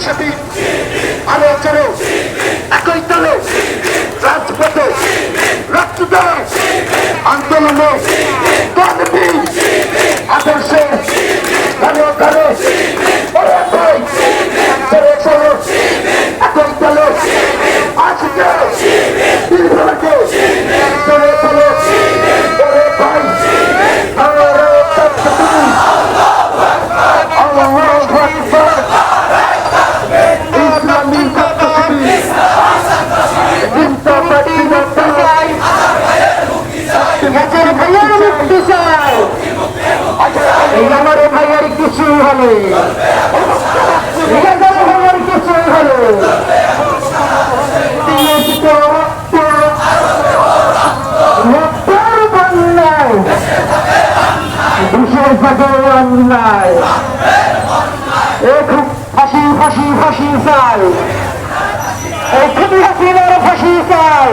সাথী আলো চলো একই তলে রাজপথে রক্ত দেয় আন্দোলনে কিছু হলে নিরাকার হওয়ার কিছু হলে মুক্তার বাংলায়। বিশেষ ভাবে অন্যায় ফাঁসি ফাঁসি ফাঁসি চাই। এক্ষুনি হাসিনার ফাঁসি চাই।